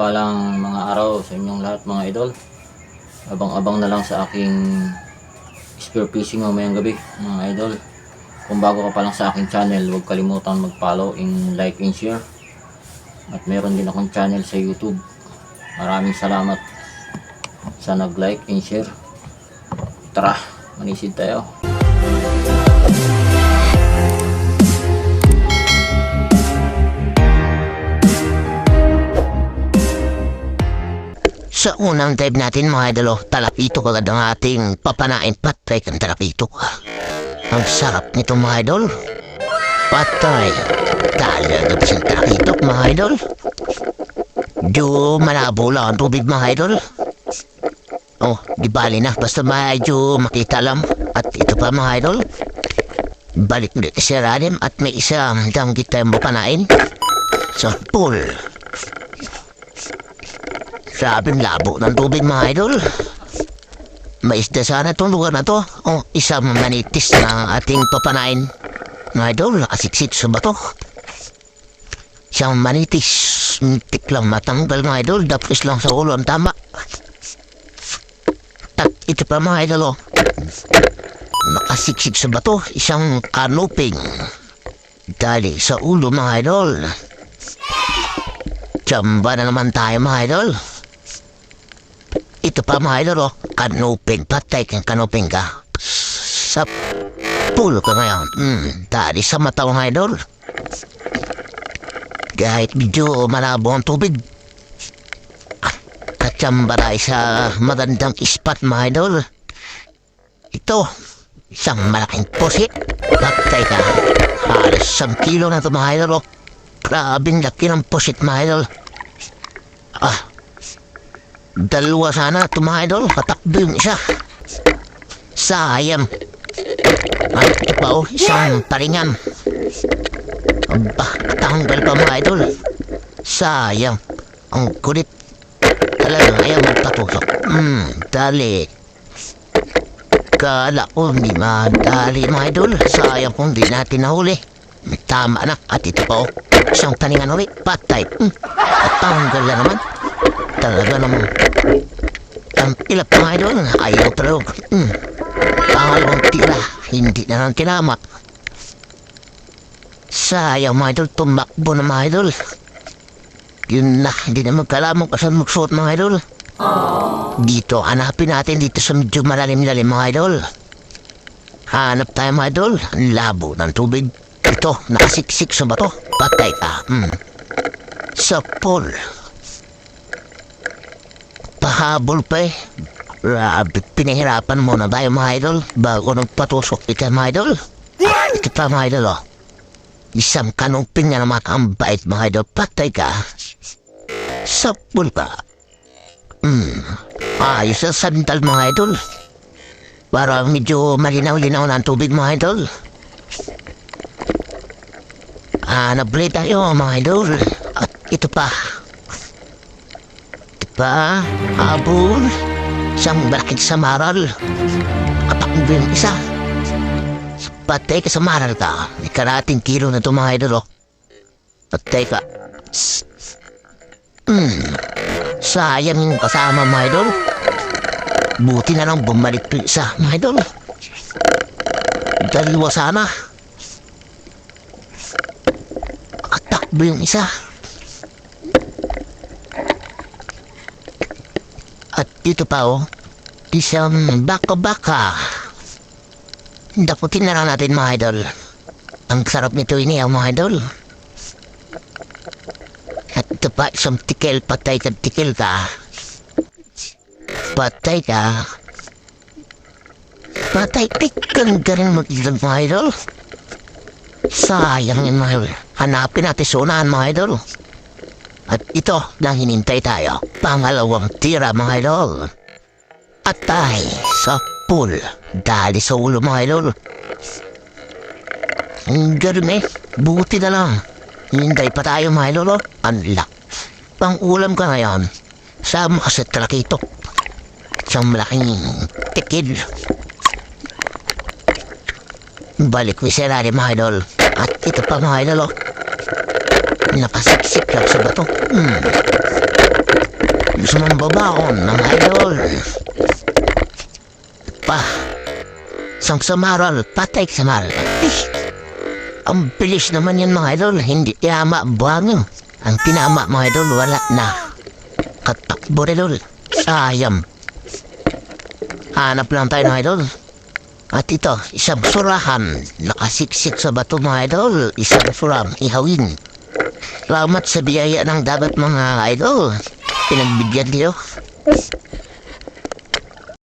mapagpalang mga araw sa inyong lahat mga idol. Abang-abang na lang sa aking spear fishing mamayang gabi mga idol. Kung bago ka pa lang sa aking channel, huwag kalimutan mag-follow and like and share. At meron din akong channel sa YouTube. Maraming salamat sa nag-like and share. Tara, manisid tayo. Sa unang dive natin mga idolo, talapito kagad ang ating papanain patay kang talapito. Ang sarap nito mga idol. Patay. Talaga ba siyang talapito mga idol? Di malabo lang ang tubig mga idol. Oh, di bali na. Basta medyo makita lang. At ito pa mga idol. Balik ulit sa ilalim at may isang danggit tayong mapanain. Sa pool. Sabing labo ng tubig mga idol. May isda sana itong lugar na to. O isang manitis na ating papanain. Mga idol, nakasiksik sa bato. Isang manitis. Tik lang matanggal mga idol. Dapis lang sa ulo ang tama. At ito pa mga idol oh. Nakasiksik sa bato. Isang kanuping. Dali sa ulo mga idol. Tsamba na naman tayo mga idol. Ito pa mga idol, oh. Kanuping. Patay kang kanuping ka. Sa pulo ka ngayon. Hmm, dari sa mata mga idol. Kahit medyo malabo ang tubig. Katsamba tayo sa magandang ispat mga idol. Ito, isang malaking pusit. Patay ka. Halos isang kilo na ito mga idol, oh. Grabing laki ng pusit mga idol. Ah, Dalawa sana ito mga idol. Katakbo yung isa. Sayang. At ito pa oh, isang paringan. Aba, tanggal pa mga idol. Sayang. Ang kulit. Talagang ayaw magpatusok. Hmm, dali. Kala ko hindi madali mga idol. Sayang kung di natin nahuli. Tama na. At ito pa oh, isang paningan ulit. Patay. Hmm, tanggal na naman. Talaga naman. Ang ilap mga idol, ayaw talog. Hmm. Pangalawang tira, hindi na lang tinamak. Sayang mga idol, tumakbo na mga idol. Yun na, hindi na magkalaman kung saan magsuot mga idol. Dito, hanapin natin dito sa medyo malalim-lalim mga idol. Hanap tayo mga idol, ang labo ng tubig. Ito, nakasiksik sa bato. Patay ka. Hmm. Sa pool. Pahabol pa eh. Grabe, pinahirapan mo na tayo mga idol bago nagpatusok kita mga idol. Pa mga idol oh. Isang kanumping na naman ang bait mga idol. Patay ka. Sapul ka. Hmm. Ayos ang sandal mga idol. Para medyo malinaw-linaw na ang tubig mga idol. Ah, nablay tayo mga idol. At ito pa ba? Habol. Isang malaking samaral. Katakbo yung isa. Patay ka samaral ka. May karating kilo na ito mga idol. oh. Patay ka. Hmm. Sayang yung kasama mga idol. Buti na lang bumalik yung isa mga idol. Dalawa sana. Katakbo yung isa. At dito pa oh, isang baka-baka. Daputin na lang natin mga idol. Ang sarap nito ini ang mga idol. At ito pa isang tikel, patay ka tikel ka. Patay ka. Patay, tikang garin mo dito mga idol. Sayang yun mga idol. Hanapin natin sunahan mga idol. At ito na hinintay tayo. Pangalawang tira mga idol. Atay sa pool. Dali sa ulo mga idol. Ang galing. Buti na lang. Hintay pa tayo mga idol. oh. Unlock. Pang ulam ka ngayon. Sama ka sa trakito. Isang malaking tikid. Balik ko sa ilalim mga idol. At ito pa mga idol oh. Nakasiksik lang sa bato. Hmm. Gusto mong babaon, mga idol. Pa, sang samaral, patay samaral. Eh, ang bilis naman yan mga idol, hindi tiyama ang buhangin. Ang tinama mga idol, wala na. Katakbo idol, sayang. Hanap lang tayo ng idol. At ito, isang surahan. Nakasiksik sa bato mga idol. Isang surang ihawin. Salamat sa biyaya ng dagat mga idol. Pinagbigyan niyo.